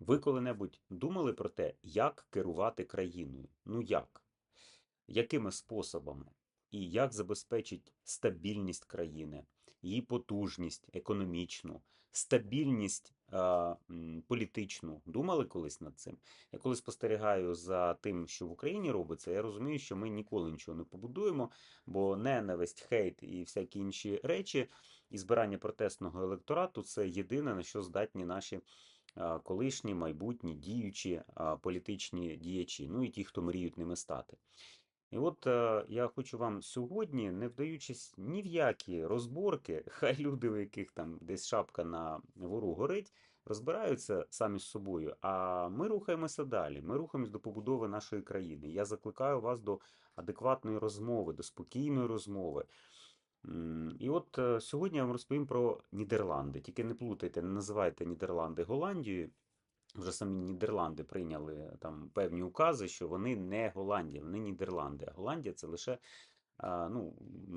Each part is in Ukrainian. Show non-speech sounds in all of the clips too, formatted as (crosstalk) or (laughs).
Ви коли-небудь думали про те, як керувати країною? Ну як? Якими способами? І як забезпечить стабільність країни, її потужність економічну, стабільність м, політичну? Думали колись над цим? Я коли спостерігаю за тим, що в Україні робиться, я розумію, що ми ніколи нічого не побудуємо, бо ненависть, хейт і всякі інші речі, і збирання протестного електорату це єдине, на що здатні наші колишні, майбутні, діючі політичні діячі, ну і ті, хто мріють ними стати. І от е, я хочу вам сьогодні, не вдаючись ні в які розборки, (laughs) хай люди, у яких там десь шапка на вору горить, розбираються самі з собою. А ми рухаємося далі. Ми рухаємось до побудови нашої країни. Я закликаю вас до адекватної розмови, до спокійної розмови. І от е, сьогодні я вам розповім про Нідерланди. Тільки не плутайте, не називайте Нідерланди Голландією. Вже самі Нідерланди прийняли там певні укази, що вони не Голландія, вони Нідерланди. А Голландія це лише, ну,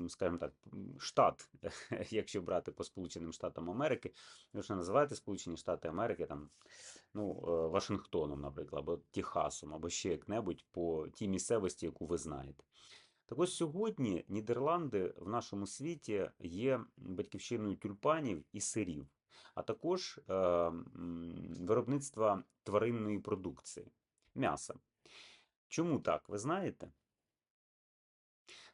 скажімо так, штат, (laughs) якщо брати по Сполученим Штатам Америки. Ви ж не називаєте Сполучені Штати Америки там, ну, е, Вашингтоном, наприклад, або Техасом, або ще як-небудь по тій місцевості, яку ви знаєте. Так ось сьогодні Нідерланди в нашому світі є батьківщиною тюльпанів і сирів, а також е, виробництва тваринної продукції, м'яса. Чому так? Ви знаєте?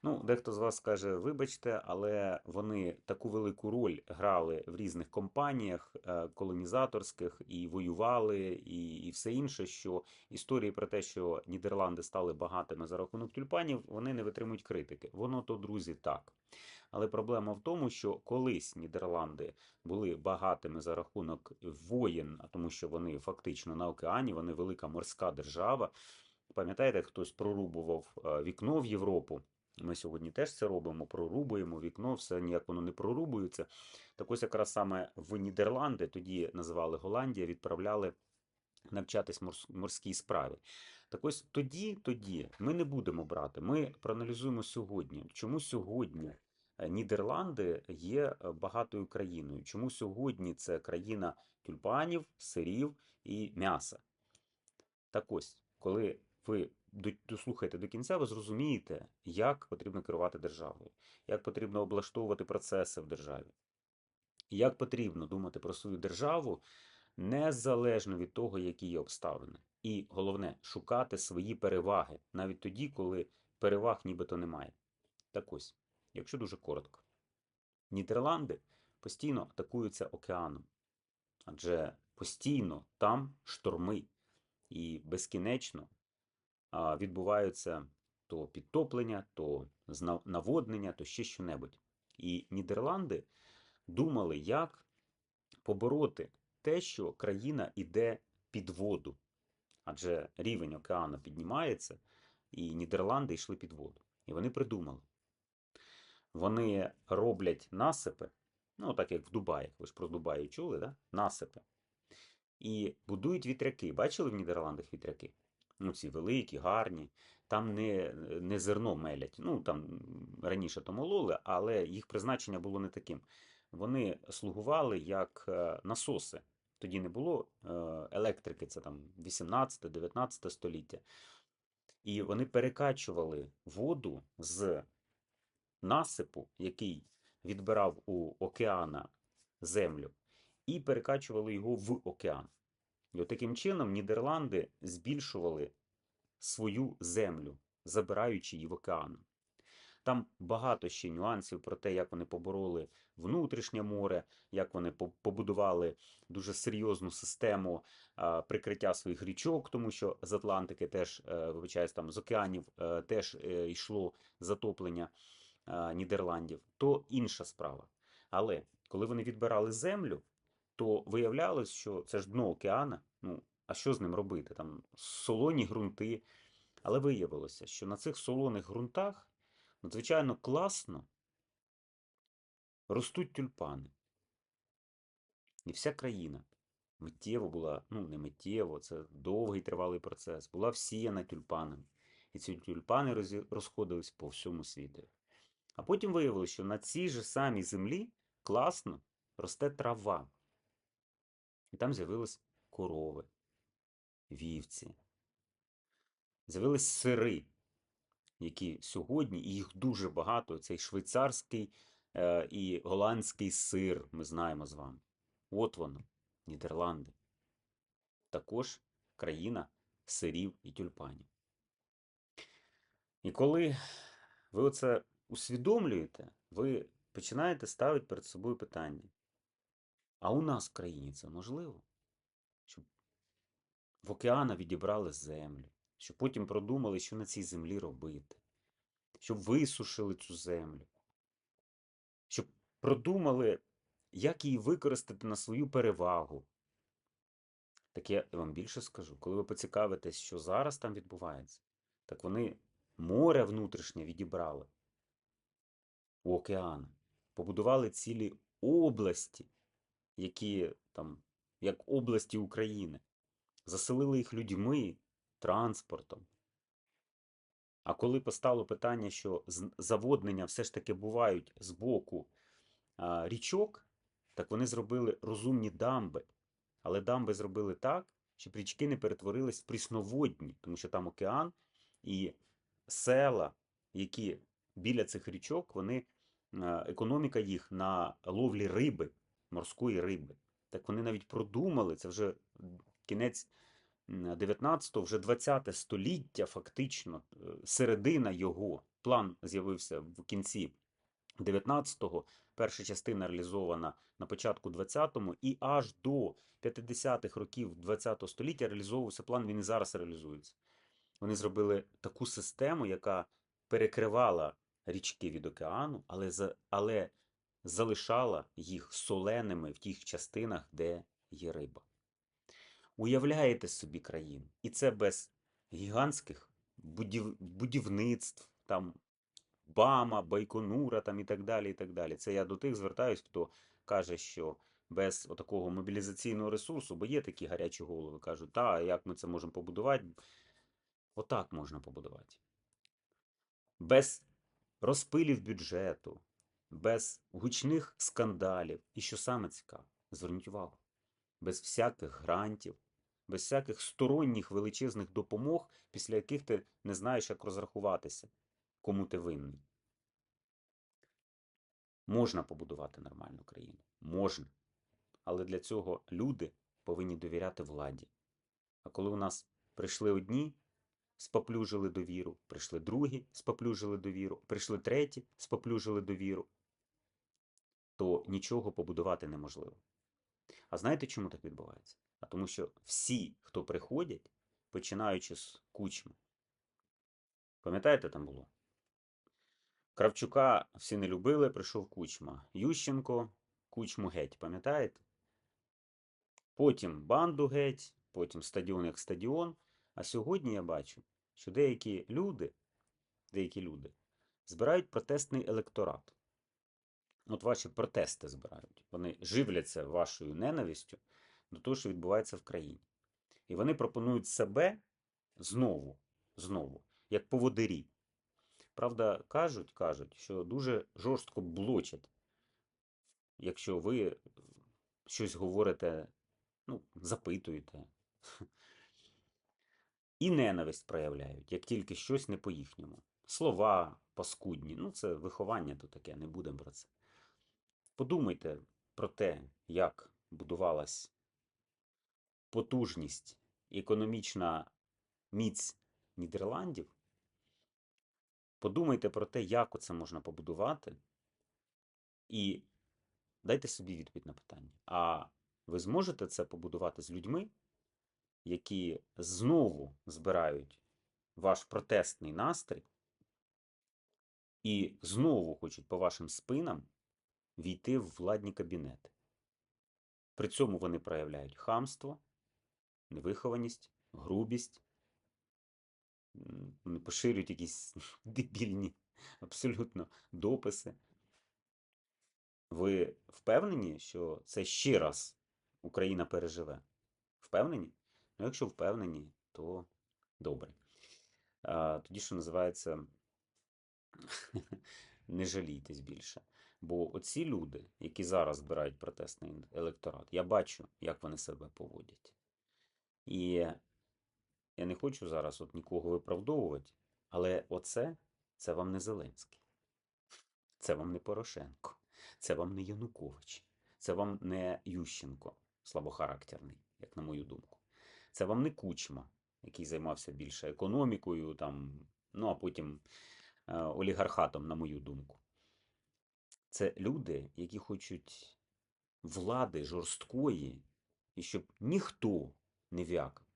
Ну, дехто з вас скаже, вибачте, але вони таку велику роль грали в різних компаніях е, колонізаторських і воювали, і, і все інше, що історії про те, що Нідерланди стали багатими за рахунок тюльпанів, вони не витримують критики. Воно то, друзі, так. Але проблема в тому, що колись Нідерланди були багатими за рахунок воєн, тому що вони фактично на океані, вони велика морська держава. Пам'ятаєте, хтось прорубував е, вікно в Європу. Ми сьогодні теж це робимо, прорубуємо вікно, все ніяк воно не прорубується. Так ось якраз саме в Нідерланди, тоді називали Голландія, відправляли навчатись морс- морській справі. Так ось тоді, тоді ми не будемо брати. Ми проаналізуємо сьогодні. Чому сьогодні е, Нідерланди є е, багатою країною? Чому сьогодні це країна тюльпанів, сирів і м'яса? Так ось, коли ви дослухаєте до кінця, ви зрозумієте, як потрібно керувати державою, як потрібно облаштовувати процеси в державі, як потрібно думати про свою державу незалежно від того, які є обставини. І головне, шукати свої переваги, навіть тоді, коли переваг нібито немає. Так ось, якщо дуже коротко, Нідерланди постійно атакуються океаном, адже постійно там шторми і безкінечно відбуваються то підтоплення, то наводнення, то ще що-небудь. І Нідерланди думали, як побороти те, що країна іде під воду, адже рівень океану піднімається, і Нідерланди йшли під воду. І вони придумали. Вони роблять насипи, ну так як в Дубаї, ви ж про Дубаї чули, да? насипи. І будують вітряки. Бачили в Нідерландах вітряки? Ну, ці великі, гарні. Там не, не зерно мелять. Ну, там раніше то мололи, але їх призначення було не таким. Вони слугували як е, насоси. Тоді не було е, електрики, це там 18-19 століття. І вони перекачували воду з насипу, який відбирав у океана землю, і перекачували його в океан. І от таким чином Нідерланди збільшували свою землю, забираючи її в океан. Там багато ще нюансів про те, як вони побороли внутрішнє море, як вони побудували дуже серйозну систему прикриття своїх річок, тому що з Атлантики теж, е, вибачаюсь, там з океанів е, теж е, йшло затоплення Нідерландів, то інша справа. Але коли вони відбирали землю, то виявлялось, що це ж дно океана. Ну, а що з ним робити? Там солоні ґрунти. Але виявилося, що на цих солоних ґрунтах надзвичайно класно ростуть тюльпани. І вся країна миттєво була, ну не миттєво, це довгий тривалий процес, була всіяна тюльпанами. І ці тюльпани розходились по всьому світу. А потім виявилося, що на цій же самій землі класно росте трава. І там з'явились корови. вівці. З'явились сири, які сьогодні, і їх дуже багато. Цей швейцарський е, і голландський сир, ми знаємо з вами. От воно, Нідерланди. Також країна сирів і тюльпанів. І коли ви оце усвідомлюєте, ви починаєте ставити перед собою питання. А у нас в країні це можливо? Щоб в океана відібрали землю, щоб потім продумали, що на цій землі робити, щоб висушили цю землю, щоб продумали, як її використати на свою перевагу. Так я вам більше скажу, коли ви поцікавитесь, що зараз там відбувається, так вони море внутрішнє відібрали у океан, побудували цілі області, які там, як області України, заселили їх людьми, транспортом. А коли постало питання, що заводнення все ж таки бувають з боку а, річок, так вони зробили розумні дамби. Але дамби зробили так, щоб річки не перетворились в прісноводні, тому що там океан і села, які біля цих річок, вони, економіка їх на ловлі риби, морської риби. Так вони навіть продумали, це вже кінець 19-го, вже 20 століття, фактично, е, середина його. План з'явився в кінці 19-го, перша частина реалізована на початку 20-му, і аж до 50-х років 20-го століття реалізовувався план, він і зараз реалізується. Вони зробили таку систему, яка перекривала річки від океану, але, за, але залишала їх соленими в тих частинах, де є риба. Уявляєте собі країну, і це без гігантських будів, будівництв, там Бама, Байконура там і так далі. і так далі. Це я до тих звертаюсь, хто каже, що без такого мобілізаційного ресурсу, бо є такі гарячі голови, кажуть, та як ми це можемо побудувати? Отак можна побудувати. Без розпилів бюджету, без гучних скандалів. І що саме цікаве, зверніть увагу, без всяких грантів, без всяких сторонніх величезних допомог, після яких ти не знаєш, як розрахуватися, кому ти винний. Можна побудувати нормальну країну. Можна. Але для цього люди повинні довіряти владі. А коли у нас прийшли одні, споплюжили довіру, прийшли другі, споплюжили довіру, прийшли треті, споплюжили довіру, то нічого побудувати неможливо. А знаєте, чому так відбувається? А тому що всі, хто приходять, починаючи з кучми, пам'ятаєте, там було? Кравчука всі не любили, прийшов кучма. Ющенко кучму геть, пам'ятаєте? Потім банду геть, потім стадіон як стадіон. А сьогодні я бачу, що деякі люди, деякі люди збирають протестний електорат. От ваші протести збирають. Вони живляться вашою ненавистю до того, що відбувається в країні. І вони пропонують себе знову, знову, як поводирі. Правда, кажуть, кажуть, що дуже жорстко блочать, якщо ви щось говорите, ну, запитуєте. (laughs) І ненависть проявляють, як тільки щось не по-їхньому. Слова паскудні, ну це виховання то таке, не будемо про це. Подумайте про те, як будувалась потужність, економічна міць Нідерландів. Подумайте про те, як оце можна побудувати, і дайте собі відповідь на питання. А ви зможете це побудувати з людьми, які знову збирають ваш протестний настрій і знову хочуть по вашим спинам війти в владні кабінети. При цьому вони проявляють хамство, невихованість, грубість, поширюють якісь (laughs) дебільні абсолютно дописи. Ви впевнені, що це ще раз Україна переживе? Впевнені? Ну, якщо впевнені, то добре. Тоді, що називається, (laughs) не жалійтесь більше. Бо оці люди, які зараз збирають протестний електорат, я бачу, як вони себе поводять. І я не хочу зараз от нікого виправдовувати, але оце це вам не Зеленський. Це вам не Порошенко, це вам не Янукович, це вам не Ющенко, слабохарактерний, як на мою думку. Це вам не Кучма, який займався більше економікою, там, ну а потім е, олігархатом, на мою думку. Це люди, які хочуть влади жорсткої, і щоб ніхто не в'якав,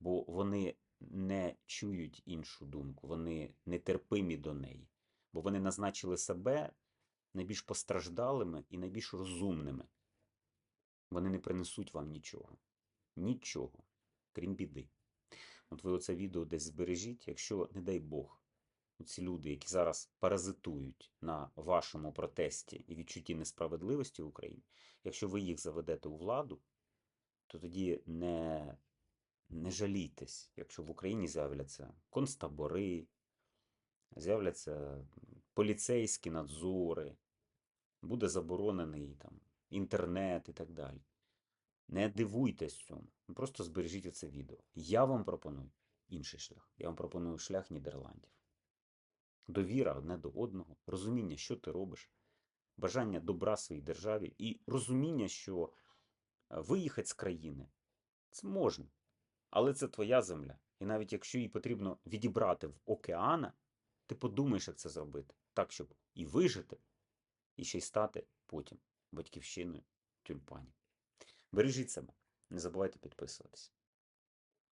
бо вони не чують іншу думку, вони нетерпимі до неї, бо вони назначили себе найбільш постраждалими і найбільш розумними. Вони не принесуть вам нічого. Нічого, крім біди. От ви оце відео десь збережіть, якщо, не дай Бог, ці люди, які зараз паразитують на вашому протесті і відчутті несправедливості в Україні, якщо ви їх заведете у владу, то тоді не, не жалійтесь, якщо в Україні з'являться концтабори, з'являться поліцейські надзори, буде заборонений там інтернет і так далі. Не дивуйтесь цьому. Просто збережіть оце відео. Я вам пропоную інший шлях. Я вам пропоную шлях Нідерландів. Довіра одне до одного, розуміння, що ти робиш, бажання добра своїй державі і розуміння, що е, виїхати з країни це можна, але це твоя земля. І навіть якщо її потрібно відібрати в океана, ти подумаєш, як це зробити, так, щоб і вижити, і ще й стати потім батьківщиною тюльпанів. Бережіть себе, не забувайте підписуватися.